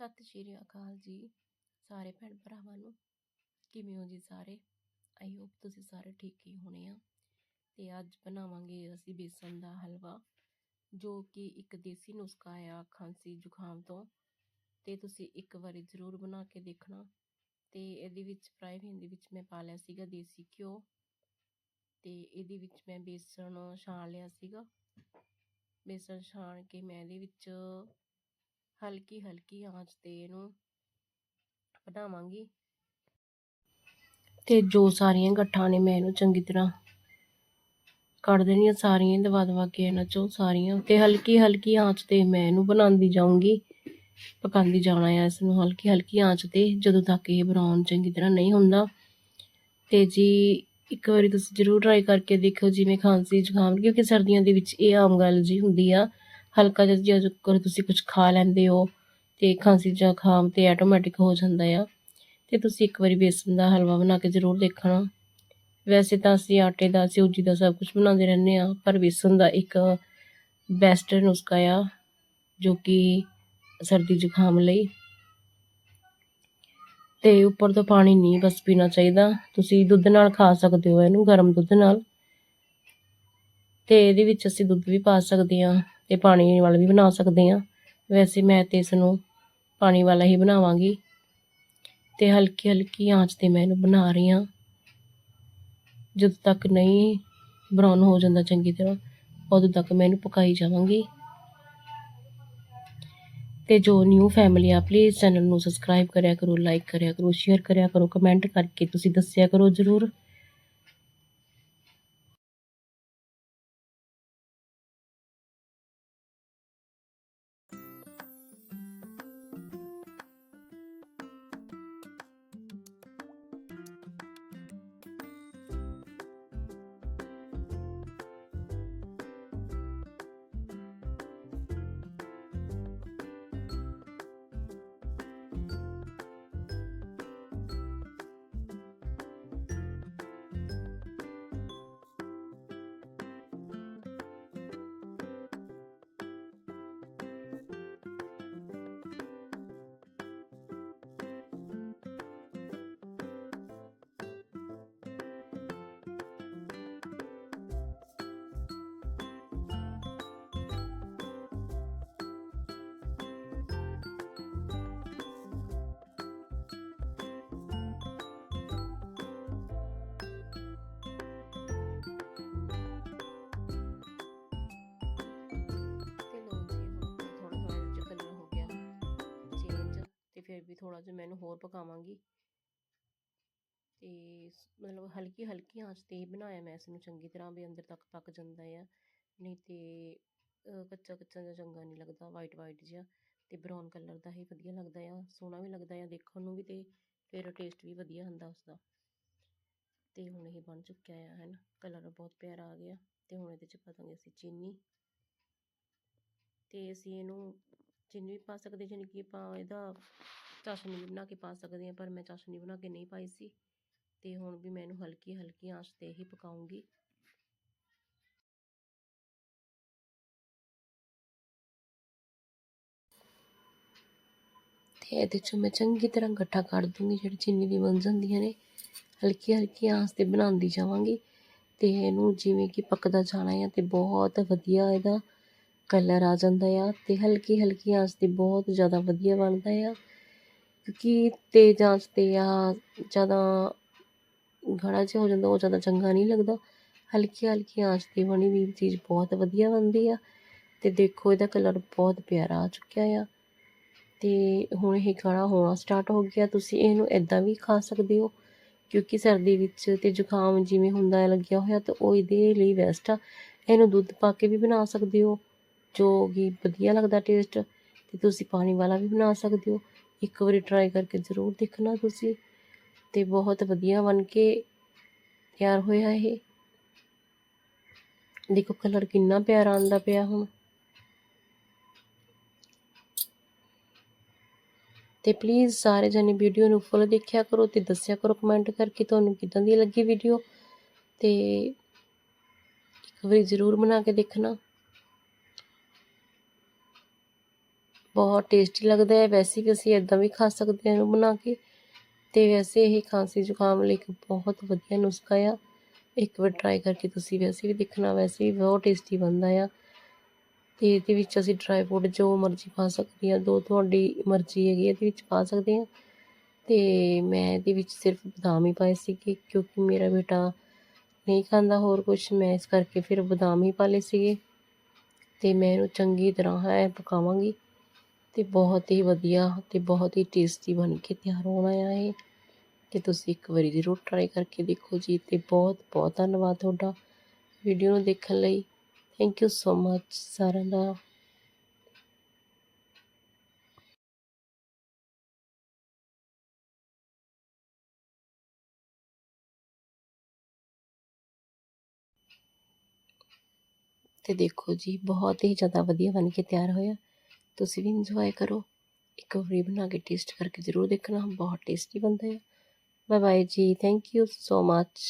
ਸਤਿ ਸ਼੍ਰੀ ਅਕਾਲ ਜੀ ਸਾਰੇ ਭੈਣ ਭਰਾਵਾਂ ਨੂੰ। ਕਿਵੇਂ ਹੋ ਜੀ ਸਾਰੇ? ਆਈ ਹੋਪ ਤੁਸੀਂ ਸਾਰੇ ਠੀਕ ਹੀ ਹੋਣੇ ਆ। ਤੇ ਅੱਜ ਬਣਾਵਾਂਗੇ ਅਸੀਂ ਬੇਸਨ ਦਾ ਹਲਵਾ, ਜੋ ਕਿ ਇੱਕ ਦੇਸੀ ਨੁਸਖਾ ਆ ਖਾਂਸੀ ਜ਼ੁਕਾਮ ਤੋਂ। ਤੇ ਤੁਸੀਂ ਇੱਕ ਵਾਰੀ ਜ਼ਰੂਰ ਬਣਾ ਕੇ ਦੇਖਣਾ। ਤੇ ਇਹਦੇ ਵਿੱਚ ਫਰਾਈ ਪੈਨ ਦੇ ਵਿੱਚ ਮੈਂ ਪਾ ਲਿਆ ਸੀਗਾ ਦੇਸੀ ਘਿਓ। ਤੇ ਇਹਦੇ ਵਿੱਚ ਮੈਂ ਬੇਸਣ ਛਾਣ ਲਿਆ ਸੀਗਾ। ਬੇਸਣ ਛਾਣ ਕੇ ਮੈਂ ਇਹਦੇ ਵਿੱਚ ਹਲਕੀ ਹਲਕੀ ਆਂਚ ਤੇ ਇਹਨੂੰ ਬਣਾਵਾਂਗੀ। ਤੇ ਜੋ ਸਾਰੀਆਂ ਗੱਠਾਂ ਨੇ ਮੈਂ ਇਹਨੂੰ ਚੰਗੀ ਤਰ੍ਹਾਂ ਕੱਢ ਦੇਣੀਆਂ, ਸਾਰੀਆਂ ਦਵਾ ਦਵਾ ਕੇ ਇਹਨਾਂ ਚੋਂ ਸਾਰੀਆਂ ਤੇ ਹਲਕੀ ਹਲਕੀ ਆਂਚ ਤੇ ਮੈਂ ਇਹਨੂੰ ਬਣਾਉਂਦੀ ਜਾਊਂਗੀ। ਪਕਾਉਂਦੀ ਜਾਣਾ ਹੈ ਇਸ ਨੂੰ ਹਲਕੀ ਹਲਕੀ ਆਂਚ ਤੇ, ਜਦੋਂ ਤੱਕ ਇਹ ਬਰਾਊਨ ਚੰਗੀ ਤਰ੍ਹਾਂ ਨਹੀਂ ਹੁੰਦਾ। ਤੇ ਜੀ ਇੱਕ ਵਾਰੀ ਤੁਸੀਂ ਜ਼ਰੂਰ ਟਰਾਈ ਕਰਕੇ ਦੇਖੋ ਜਿਵੇਂ ਖਾਂਸੀ ਜ਼ੁਕਾਮ, ਕਿਉਂਕਿ ਸਰਦੀਆਂ ਦੇ ਵਿੱਚ ਇਹ ਆਮ ਗੱਲ ਜੀ ਹੁੰਦੀ ਆ। ਹਲਕਾ ਜਿਹਾ ਜਦੋਂ ਤੁਸੀਂ ਕੁਝ ਖਾ ਲੈਂਦੇ ਹੋ ਤੇ ਖਾਂਸੀ ਜ਼ੁਕਾਮ ਤੇ ਆਟੋਮੈਟਿਕ ਹੋ ਜਾਂਦਾ ਆ। ਤੇ ਤੁਸੀਂ ਇੱਕ ਵਾਰੀ ਬੇਸਨ ਦਾ ਹਲਵਾ ਬਣਾ ਕੇ ਜ਼ਰੂਰ ਦੇਖਣਾ। ਵੈਸੇ ਤਾਂ ਅਸੀਂ ਆਟੇ ਦਾ, ਸੂਜੀ ਦਾ ਸਭ ਕੁਝ ਬਣਾਉਂਦੇ ਰਹਿੰਦੇ ਆ ਪਰ ਬੇਸਨ ਦਾ ਇੱਕ ਬੈਸਟ ਨੁਸਖਾ ਆ, ਜੋ ਕਿ ਸਰਦੀ ਜ਼ੁਕਾਮ ਲਈ। ਤੇ ਉੱਪਰ ਤੋਂ ਪਾਣੀ ਨਹੀਂ ਬਸ ਪੀਣਾ ਚਾਹੀਦਾ। ਤੁਸੀਂ ਦੁੱਧ ਨਾਲ ਖਾ ਸਕਦੇ ਹੋ ਇਹਨੂੰ, ਗਰਮ ਦੁੱਧ ਨਾਲ। ਤੇ ਇਹਦੇ ਵਿੱਚ ਅਸੀਂ ਦੁੱਧ ਵੀ ਪਾ ਸਕਦੇ ਹਾਂ। ਤੇ ਪਾਣੀ ਵਾਲਾ ਵੀ ਬਣਾ ਸਕਦੇ ਹਾਂ। ਵੈਸੇ ਮੈਂ ਤੇ ਇਸ ਨੂੰ ਪਾਣੀ ਵਾਲਾ ਹੀ ਬਣਾਵਾਂਗੀ ਤੇ ਹਲਕੀ ਹਲਕੀ ਆਂਚ ਤੇ ਮੈਂ ਇਹਨੂੰ ਬਣਾ ਰਹੀ ਹਾਂ। ਜਦੋਂ ਤੱਕ ਨਹੀਂ ਬਰਾਊਨ ਹੋ ਜਾਂਦਾ ਚੰਗੀ ਤਰ੍ਹਾਂ, ਉਦੋਂ ਤੱਕ ਮੈਂ ਇਹਨੂੰ ਪਕਾਈ ਜਾਵਾਂਗੀ। ਤੇ ਜੋ ਨਿਊ ਫੈਮਿਲੀ ਆ ਪਲੀਜ਼ ਚੈਨਲ ਨੂੰ ਸਬਸਕ੍ਰਾਈਬ ਕਰਿਆ ਕਰੋ ਲਾਈਕ ਕਰਿਆ ਕਰੋ ਸ਼ੇਅਰ ਕਰਿਆ ਕਰੋ ਕਮੈਂਟ ਕਰਕੇ ਤੁਸੀਂ ਦੱਸਿਆ ਕਰੋ ਜ਼ਰੂਰ। ਫਿਰ ਵੀ ਥੋੜਾ ਜਿਹਾ ਮੈਨੂੰ ਹੋਰ ਪਕਾਵਾਂਗੀ। ਤੇ ਮਤਲਬ ਹਲਕੀ ਹਲਕੀ ਆਂਚ ਤੇ ਬਣਾਇਆ ਮੈਂ ਇਸ ਨੂੰ ਚੰਗੀ ਤਰ੍ਹਾਂ ਵੀ ਅੰਦਰ ਤੱਕ ਪੱਕ ਜਾਂਦਾ ਆ। ਨਹੀਂ ਤੇ ਕੱਚਾ ਕੱਚਾ ਜਿਹਾ ਚੰਗਾ ਨਹੀਂ ਲੱਗਦਾ ਵਾਈਟ ਵਾਈਟ ਜਿਹਾ ਤੇ ਬਰਾਊਨ ਕਲਰ ਦਾ ਹੀ ਵਧੀਆ ਲੱਗਦਾ ਆ, ਸੋਹਣਾ ਵੀ ਲੱਗਦਾ ਆ, ਦੇਖਣ ਨੂੰ ਵੀ ਤੇ ਫਿਰ ਟੇਸਟ ਵੀ ਵਧੀਆ ਹੁੰਦਾ ਉਸਦਾ। ਤੇ ਹੁਣ ਇਹ ਬਣ ਚੁੱਕਿਆ ਆ ਹੈ ਕਲਰ ਬਹੁਤ ਪਿਆਰਾ ਆ ਗਿਆ ਤੇ ਹੁਣ ਇਹਦੇ ਚ ਪਾ ਦਾਂਗੇ ਅਸੀਂ ਚੀਨੀ। ਤੇ ਅਸੀਂ ਇਹਨੂੰ ਚੀਨੀ ਵੀ ਪਾ ਸਕਦੇ, ਜਾਣੀ ਕਿ ਆਪਾਂ ਇਹਦਾ ਚਾਸ਼ਨੀ ਵੀ ਬਣਾ ਕੇ ਪਾ ਸਕਦੇ ਹਾਂ, ਪਰ ਮੈਂ ਚਾਸ਼ਨੀ ਬਣਾ ਕੇ ਨਹੀਂ ਪਾਈ ਸੀ। ਤੇ ਹੁਣ ਵੀ ਮੈਂ ਇਹਨੂੰ ਹਲਕੀ ਹਲਕੀ ਆਂਚ ਤੇ ਹੀ ਪਕਾਉਂਗੀ। ਤੇ ਇਹਦੇ ਚੋਂ ਮੈਂ ਚੰਗੀ ਤਰ੍ਹਾਂ ਇਕੱਠਾ ਕੱਢ ਦੂੰਗੀ, ਜਿਹੜੀ ਚੀਨੀ ਦੀ ਬਣ ਜਾਂਦੀਆਂ ਨੇ, ਹਲਕੀ ਹਲਕੀ ਆਂਚ ਤੇ ਬਣਾਉਂਦੀ ਜਾਵਾਂਗੀ। ਤੇ ਇਹਨੂੰ ਜਿਵੇਂ ਕਿ ਪੱਕਦਾ ਜਾਣਾ ਆ ਤੇ ਬਹੁਤ ਵਧੀਆ ਇਹਦਾ ਕਲਰ ਆ ਜਾਂਦਾ ਆ ਤੇ ਹਲਕੀ ਹਲਕੀ ਆਂਚ ਤੇ ਬਹੁਤ ਜ਼ਿਆਦਾ ਵਧੀਆ ਬਣਦਾ ਆ। ਕਿਉਂਕਿ ਤੇਜ਼ ਆਂਚ ਤੇ ਆ, ਜ਼ਿਆਦਾ ਗਾੜਾ ਜਿਹਾ ਹੋ ਜਾਂਦਾ, ਉਹ ਜ਼ਿਆਦਾ ਚੰਗਾ ਨਹੀਂ ਲੱਗਦਾ। ਹਲਕੀ ਹਲਕੀ ਆਂਚ ਤੇ ਬਣੀ ਵੀ ਚੀਜ਼ ਬਹੁਤ ਵਧੀਆ ਬਣਦੀ ਆ। ਤੇ ਦੇਖੋ, ਇਹਦਾ ਕਲਰ ਬਹੁਤ ਪਿਆਰਾ ਆ ਚੁੱਕਿਆ ਆ। ਤੇ ਹੁਣ ਇਹ ਗਾੜਾ ਹੋਣਾ ਸਟਾਰਟ ਹੋ ਗਿਆ। ਤੁਸੀਂ ਇਹਨੂੰ ਇਦਾਂ ਵੀ ਖਾ ਸਕਦੇ ਹੋ, ਕਿਉਂਕਿ ਸਰਦੀ ਵਿੱਚ ਤੇ ਜ਼ੁਕਾਮ ਜਿਵੇਂ ਹੁੰਦਾ ਹੈ ਲੱਗਿਆ ਹੋਇਆ ਤਾਂ ਉਹ ਇਹਦੇ ਲਈ ਬੈਸਟ ਆ। ਇਹਨੂੰ ਦੁੱਧ ਪਾ ਕੇ ਵੀ ਬਣਾ ਸਕਦੇ ਹੋ, ਜੋ ਕਿ ਵਧੀਆ ਲੱਗਦਾ ਟੇਸਟ ਤੇ ਤੁਸੀਂ ਪਾਣੀ ਵਾਲਾ ਵੀ ਬਣਾ ਸਕਦੇ ਹੋ। ਇੱਕ ਵਾਰੀ ਟਰਾਈ ਕਰਕੇ ਜ਼ਰੂਰ ਦੇਖਣਾ ਤੁਸੀਂ। ਤੇ ਬਹੁਤ ਵਧੀਆ ਬਣ ਕੇ ਤਿਆਰ ਹੋਇਆ ਇਹ। ਦੇਖੋ ਕਲਰ ਕਿੰਨਾ ਪਿਆਰਾ ਆਂਦਾ ਪਿਆ ਹੁਣ। ਤੇ ਪਲੀਜ਼ ਸਾਰੇ ਜਣੇ ਵੀਡੀਓ ਨੂੰ ਫੁੱਲ ਦੇਖਿਆ ਕਰੋ ਤੇ ਦੱਸਿਆ ਕਰੋ ਕਮੈਂਟ ਕਰਕੇ ਤੁਹਾਨੂੰ ਕਿਦਾਂ ਦੀ ਲੱਗੀ ਵੀਡੀਓ ਤੇ ਇੱਕ ਵਾਰੀ ਜ਼ਰੂਰ ਬਣਾ ਕੇ ਦੇਖਣਾ। ਬਹੁਤ ਟੇਸਟੀ ਲੱਗਦਾ ਹੈ। ਵੈਸੇ ਵੀ ਅਸੀਂ ਇਦਾਂ ਵੀ ਖਾ ਸਕਦੇ ਹਾਂ ਇਹਨੂੰ ਬਣਾ ਕੇ। ਤੇ ਵੈਸੇ ਇਹ ਖਾਂਸੀ ਜ਼ੁਕਾਮ ਲਈ ਇੱਕ ਬਹੁਤ ਵਧੀਆ ਨੁਸਖਾ ਆ। ਇੱਕ ਵਾਰ ਟਰਾਈ ਕਰਕੇ ਤੁਸੀਂ ਵੈਸੇ ਵੀ ਦੇਖਣਾ, ਵੈਸੇ ਵੀ ਬਹੁਤ ਟੇਸਟੀ ਬਣਦਾ ਆ। ਤੇ ਇਹਦੇ ਵਿੱਚ ਅਸੀਂ ਡਰਾਈ ਫਰੂਟ ਜੋ ਮਰਜ਼ੀ ਪਾ ਸਕਦੇ ਹਾਂ, ਦੋ ਤੁਹਾਡੀ ਮਰਜ਼ੀ ਹੈਗੀ ਇਹਦੇ ਵਿੱਚ ਪਾ ਸਕਦੇ ਹਾਂ। ਤੇ ਮੈਂ ਇਹਦੇ ਵਿੱਚ ਸਿਰਫ ਬਦਾਮ ਹੀ ਪਾਏ ਸੀਗੇ, ਕਿਉਂਕਿ ਮੇਰਾ ਬੇਟਾ ਨਹੀਂ ਖਾਂਦਾ ਹੋਰ ਕੁਝ ਮੈਂ ਇਸ ਕਰਕੇ ਫਿਰ ਬਦਾਮ ਹੀ ਪਾ ਲਏ ਸੀਗੇ। ਤੇ ਮੈਂ ਇਹਨੂੰ ਚੰਗੀ ਤਰ੍ਹਾਂ ਹੈ, ਪਕਾਵਾਂਗੀ। ਤੇ ਬਹੁਤ ਹੀ ਵਧੀਆ ਤੇ ਬਹੁਤ ਹੀ ਟੇਸਟੀ ਬਣ ਕੇ ਤਿਆਰ ਹੋਣਾ ਆ ਇਹ। ਤੇ ਤੁਸੀਂ ਇੱਕ ਵਾਰੀ ਜ਼ਰੂਰ ਟਰਾਈ ਕਰਕੇ ਦੇਖੋ ਜੀ ਤੇ ਬਹੁਤ ਬਹੁਤ ਧੰਨਵਾਦ ਤੁਹਾਡਾ ਵੀਡੀਓ ਨੂੰ ਦੇਖਣ ਲਈ। ਥੈਂਕ ਯੂ ਸੋ ਮਚ ਸਾਰਿਆਂ ਦਾ। ਤੇ ਦੇਖੋ ਜੀ, ਬਹੁਤ ਹੀ ਜ਼ਿਆਦਾ ਵਧੀਆ ਬਣ ਕੇ ਤਿਆਰ ਹੋਇਆ। ਤੁਸੀਂ ਵੀ ਇੰਜੋਏ ਕਰੋ। ਇੱਕ ਵਾਰੀ ਬਣਾ ਕੇ ਟੇਸਟ ਕਰਕੇ ਜ਼ਰੂਰ ਦੇਖਣਾ, ਬਹੁਤ ਟੇਸਟੀ ਬਣਦਾ ਹੈ ਬਾਏ ਬਾਏ ਜੀ ਥੈਂਕ ਯੂ ਸੋ ਮੱਚ